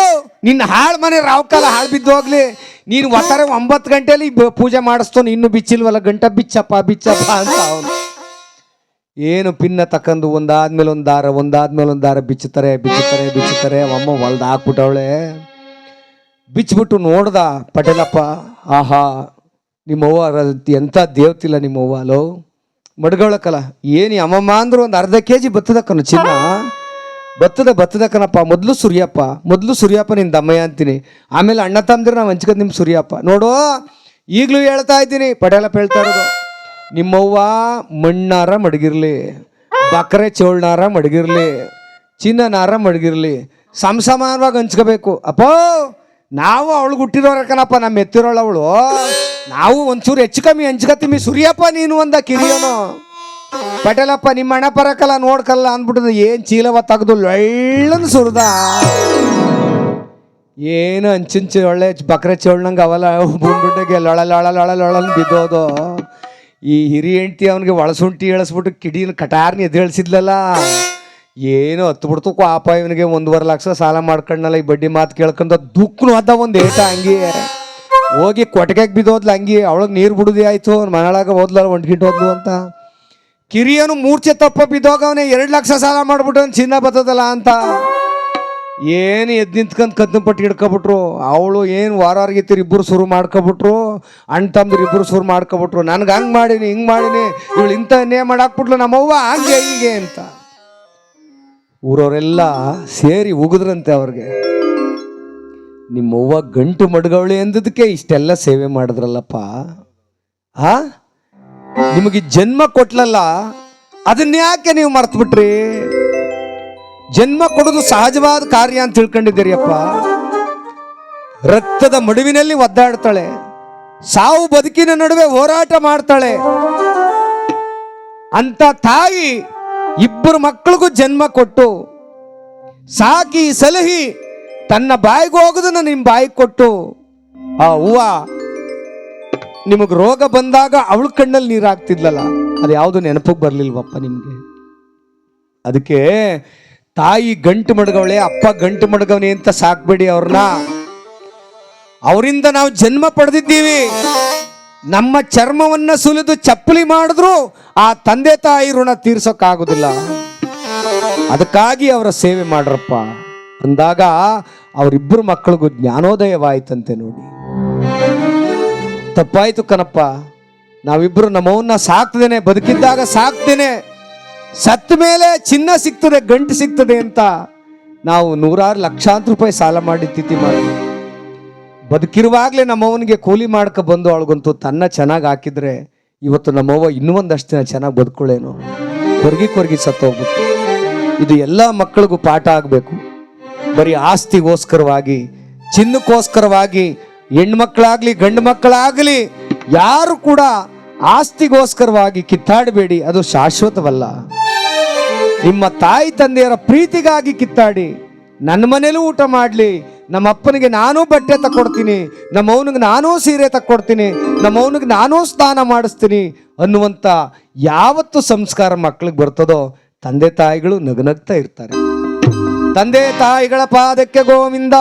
ನಿನ್ನ ಹಾಳು ಮನೆ ರಾವ್ಕಾಲ ಹಾಳು ಬಿದ್ದು ಹೋಗ್ಲಿ. ನೀನು ಒಟ್ಟಾರೆ ಒಂಬತ್ತು ಗಂಟೆಯಲ್ಲಿ ಪೂಜೆ ಮಾಡಿಸ್ತೋನು, ಇನ್ನು ಬಿಚ್ಚಿಲ್ವಲ್ಲ, ಗಂಟ ಬಿಚ್ಚಪ್ಪ ಬಿಚ್ಚಪ್ಪ ಅಂತ ಅವನು. ಏನು ಪಿನ್ನ ತಕ್ಕಂದು ಒಂದಾದ್ಮೇಲೆ ಒಂದು ದಾರ ಒಂದಾದ್ಮೇಲೆ ಒಂದು ದಾರ ಬಿಚ್ಚುತ್ತಾರೆ ಬಿಚ್ಚುತ್ತಾರೆ ಬಿಚ್ಚುತ್ತಾರೆ. ಅಮ್ಮ ಹೊಲ್ದ ಹಾಕ್ಬಿಟ್ಟವಳೆ. ಬಿಚ್ಚಿಬಿಟ್ಟು ನೋಡ್ದ ಪಟೇಲಪ್ಪ, ಆಹಾ, ನಿಮ್ಮವ್ವ ಎಂಥ ದೇವತಿಲ್ಲ ನಿಮ್ಮವ್ವ, ಅಲೋ? ಮಡ್ಗೊಳಕಲ್ಲ, ಏನು ಅಮ್ಮಮ್ಮ ಅಂದ್ರು ಒಂದು ಅರ್ಧ ಕೆ ಜಿ ಬತ್ತದಕ್ಕನು ಚಿನ್ನ? ಬತ್ತದ, ಬತ್ತದಕ್ಕನಪ್ಪ, ಮೊದಲು ಸುರಿಯಪ್ಪ ಮೊದಲು ಸುರಿಯಪ್ಪ ನಿನ್ನ ದಮ್ಮಯ್ಯ ಅಂತೀನಿ. ಆಮೇಲೆ ಅಣ್ಣ ತಮ್ಮದ್ರೆ ನಾವು ಹಂಚ್ಕೊಂಡು ನಿಮ್ಮ ಸುರಿಯಪ್ಪ. ನೋಡು, ಈಗಲೂ ಹೇಳ್ತಾ ಇದ್ದೀನಿ. ಪಟೇಲಪ್ಪ ಹೇಳ್ತಾ ಇರೋದು, ನಿಮ್ಮವ್ವ ಮಣ್ಣಾರ ಮಡಗಿರ್ಲಿ, ಬಕರೆ ಚೋಳ್ನಾರ ಮಡಗಿರ್ಲಿ, ಚಿನ್ನನಾರ ಮಡಗಿರ್ಲಿ ಸಮಸಮಾನವಾಗಿ ಹಂಚ್ಕೋಬೇಕು. ಅಪ್ಪೋ ನಾವು ಅವಳು ಹುಟ್ಟಿರೋರಕ್ಕನಪ್ಪ ನಮ್ಮ ಎತ್ತಿರೋಳು ಅವಳು ನಾವು ಒಂಚೂರು ಹೆಚ್ಚು ಕಮ್ಮಿ ಹಂಚ್ಕತ್ತೀವಿ ಸುರಿಯಪ್ಪ, ನೀನು ಒಂದ ಕಿರಿಯೋನು. ಪಟೇಲಪ್ಪ, ನಿಮ್ಮ ಹಣ ಬರಕಲ್ಲ ನೋಡ್ಕಲ್ಲ ಅಂದ್ಬಿಟ್ಟು ಏನ್ ಚೀಲವ ತೆಗೆದು ಒಳ್ಳನ್ ಸುರಿದ. ಏನು ಹಂಚಿಂಚು ಒಳ್ಳೆ ಬಕ್ರೆ ಚೋಳ್ನಂಗೆ ಅವಲ್ಲ ಬುಂಡುಂಡೆಗೆ ಲೊಳ ಲೊಳ ಲೊಳ ಲೊಳನ್ ಬಿದ್ದೋದು. ಈ ಹಿರಿ ಹೆಂಡ್ತಿ ಅವನಿಗೆ ಒಳಸುಂಟಿ ಇಳಿಸ್ಬಿಟ್ಟು ಕಿಡಿನ ಕಟಾರ್ನ ಎದ್ದೇಳಿಸಿದ್ಲಲ್ಲ ಏನು ಹತ್ತು ಬಿಡ್ತು ಪಾಪ ಇವನಿಗೆ ಒಂದೂವರೆ ಲಕ್ಷ ಸಾಲ ಮಾಡ್ಕೊಂಡಲ್ಲ ಈ ಬಡ್ಡಿ ಮಾತು ಕೇಳ್ಕೊಂಡ ದುಃಖನು ಅದ ಒಂದು ಏಟ ಹಂಗೆ. ಹೋಗಿ ಕೊಟ್ಟಿಗೆಗೆ ಬಿದ್ದೋದ್ಲ ಹಂಗೆ, ಅವಳಗ್ ನೀರು ಬಿಡುದೇ ಆಯ್ತು, ಅವ್ನ ಮನೆಯೊಳಗೆ ಹೋದ್ಲಲ್ಲ ಒಂಟ್ಗಿಟ್ಟು ಹೋದ್ಲು ಅಂತ. ಕಿರಿಯನು ಮೂರ್ಛೆ ತಪ್ಪ ಬಿದ್ದೋಗವನೆ ಎರಡು ಲಕ್ಷ ಸಾಲ ಮಾಡ್ಬಿಟ್ಟು ಅವ್ನ್ ಚಿನ್ನ ಬತ್ತದಲ್ಲ ಅಂತ. ಏನು ಎದ್ದು ನಿಂತ್ಕೊಂಡ್ ಕದ್ದು ಪಟ್ಟಿ ಹಿಡ್ಕೊಬಿಟ್ರು, ಅವಳು ಏನು ವಾರವಾರ್ಗಿತ್ತಿರು ಇಬ್ಬರು ಶುರು ಮಾಡ್ಕೊಬಿಟ್ರು, ಅಣ್ಣ ತಮ್ಮದ್ರು ಇಬ್ಬರು ಶುರು ಮಾಡ್ಕೊಬಿಟ್ರು. ನನಗೆ ಹಂಗೆ ಮಾಡೀನಿ, ಹಿಂಗೆ ಮಾಡೀನಿ, ಇವಳು ಇಂಥ ನೇ ಮಾಡಾಕ್ಬಿಟ್ಲು ನಮ್ಮವ್ವ, ಹಂಗೆ ಹಿಂಗೆ ಅಂತ. ಊರವರೆಲ್ಲ ಸೇರಿ ಉಗಿದ್ರಂತೆ ಅವ್ರಿಗೆ. ನಿಮ್ಮವ್ವ ಗಂಟು ಮಡ್ಗವಳಿ ಅಂದದಕ್ಕೆ ಇಷ್ಟೆಲ್ಲ ಸೇವೆ ಮಾಡಿದ್ರಲ್ಲಪ್ಪ. ಆ? ನಿಮಗೆ ಜನ್ಮ ಕೊಟ್ಲಲ್ಲ, ಅದನ್ನ ಯಾಕೆ ನೀವು ಮರ್ತ್ಬಿಟ್ರಿ? ಜನ್ಮ ಕೊಡೋದು ಸಹಜವಾದ ಕಾರ್ಯ ಅಂತ ತಿಳ್ಕೊಂಡಿದ್ದೀರಿಯಪ್ಪ. ರಕ್ತದ ಮಡುವಿನಲ್ಲಿ ಒದ್ದಾಡ್ತಾಳೆ. ಸಾವು ಬದುಕಿನ ನಡುವೆ ಹೋರಾಟ ಮಾಡ್ತಾಳೆ. ಅಂತ ತಾಯಿ ಇಬ್ಬರು ಮಕ್ಕಳಿಗೂ ಜನ್ಮ ಕೊಟ್ಟು ಸಾಕಿ ಸಲಹಿ ತನ್ನ ಬಾಯಿಗೆ ಹೋಗೋದನ್ನ ನಿಮ್ಮ ಬಾಯಿಗೆ ಕೊಟ್ಟು, ಆ ಹೂವ ನಿಮಗೆ ರೋಗ ಬಂದಾಗ ಅವಳ ಕಣ್ಣಲ್ಲಿ ನೀರು ಹಾಕ್ತಿದ್ಲಲ್ಲ ಅದು ಯಾವುದು ನೆನಪಿಗೆ ಬರಲಿಲ್ವಪ್ಪ ನಿಮಗೆ? ಅದಕ್ಕೆ ತಾಯಿ ಗಂಟು ಮಡಗವಳೆ, ಅಪ್ಪ ಗಂಟು ಮಡಗವನೆ ಅಂತ ಸಾಕ್ಬೇಡಿ ಅವ್ರನ್ನ. ಅವರಿಂದ ನಾವು ಜನ್ಮ ಪಡೆದಿದ್ದೀವಿ. ನಮ್ಮ ಚರ್ಮವನ್ನ ಸುಲಿದು ಚಪ್ಪಲಿ ಮಾಡಿದ್ರು ಆ ತಂದೆ ತಾಯಿ ಋಣ ತೀರ್ಸೋಕ್ಕಾಗೋದಿಲ್ಲ. ಅದಕ್ಕಾಗಿ ಅವರ ಸೇವೆ ಮಾಡ್ರಪ್ಪ. ಅಂದಾಗ ಅವರಿಬ್ಬರು ಮಕ್ಕಳಿಗೂ ಜ್ಞಾನೋದಯವಾಯ್ತಂತೆ ನೋಡಿ. ತಪ್ಪಾಯ್ತು ಕಣಪ್ಪ. ನಾವಿಬ್ಬರು ನಮ್ಮವನ್ನ ಸಾಕ್ತದೇನೆ ಬದುಕಿದ್ದಾಗ ಸಾಕ್ತೇನೆ. ಸತ್ತ ಮೇಲೆ ಚಿನ್ನ ಸಿಗ್ತದೆ ಗಂಟು ಸಿಗ್ತದೆ ಅಂತ ನಾವು ನೂರಾರು ಲಕ್ಷಾಂತರ ರೂಪಾಯಿ ಸಾಲ ಮಾಡಿ ತಿಥಿ ಮಾಡಿ. ಬದುಕಿರುವಾಗಲೇ ನಮ್ಮವನಿಗೆ ಕೂಲಿ ಮಾಡ್ಕೊ ಬಂದು ಅವಳಿಗಂತೂ ತನ್ನ ಚೆನ್ನಾಗಿ ಹಾಕಿದ್ರೆ ಇವತ್ತು ನಮ್ಮವ್ವ ಇನ್ನೂ ಒಂದಷ್ಟು ದಿನ ಚೆನ್ನಾಗಿ ಬದುಕೊಳ್ಳೇನು ಕೊರ್ಗಿ ಕೊರ್ಗಿ ಸತ್ತೋಗ್ಬಿಟ್ಟು ಇದು ಎಲ್ಲ ಮಕ್ಕಳಿಗೂ ಪಾಠ ಆಗಬೇಕು. ಬರೀ ಆಸ್ತಿಗೋಸ್ಕರವಾಗಿ, ಚಿನ್ನಕ್ಕೋಸ್ಕರವಾಗಿ, ಹೆಣ್ಮಕ್ಳಾಗ್ಲಿ ಗಂಡು ಮಕ್ಕಳಾಗಲಿ ಯಾರು ಕೂಡ ಆಸ್ತಿಗೋಸ್ಕರವಾಗಿ ಕಿತ್ತಾಡಬೇಡಿ, ಅದು ಶಾಶ್ವತವಲ್ಲ. ನಿಮ್ಮ ತಾಯಿ ತಂದೆಯರ ಪ್ರೀತಿಗಾಗಿ ಕಿತ್ತಾಡಿ ನನ್ನ ಮನೇಲೂ ಊಟ ಮಾಡಲಿ ನಮ್ಮ ಅಪ್ಪನಿಗೆ ನಾನೂ ಬಟ್ಟೆ ತಕ್ಕೊಡ್ತೀನಿ ನಮ್ಮ ಅವನಿಗೆ ನಾನೂ ಸೀರೆ ತಕ್ಕೊಡ್ತೀನಿ ನಮ್ಮ ಅವನಿಗೆ ನಾನೂ ಸ್ನಾನ ಮಾಡಿಸ್ತೀನಿ ಅನ್ನುವಂಥ ಯಾವತ್ತು ಸಂಸ್ಕಾರ ಮಕ್ಕಳಿಗೆ ಬರ್ತದೋ ತಂದೆ ತಾಯಿಗಳು ನಗನಗ್ತಾ ಇರ್ತಾರೆ. ತಂದೆ ತಾಯಿಗಳ ಪಾದಕ್ಕೆ ಗೋವಿಂದ.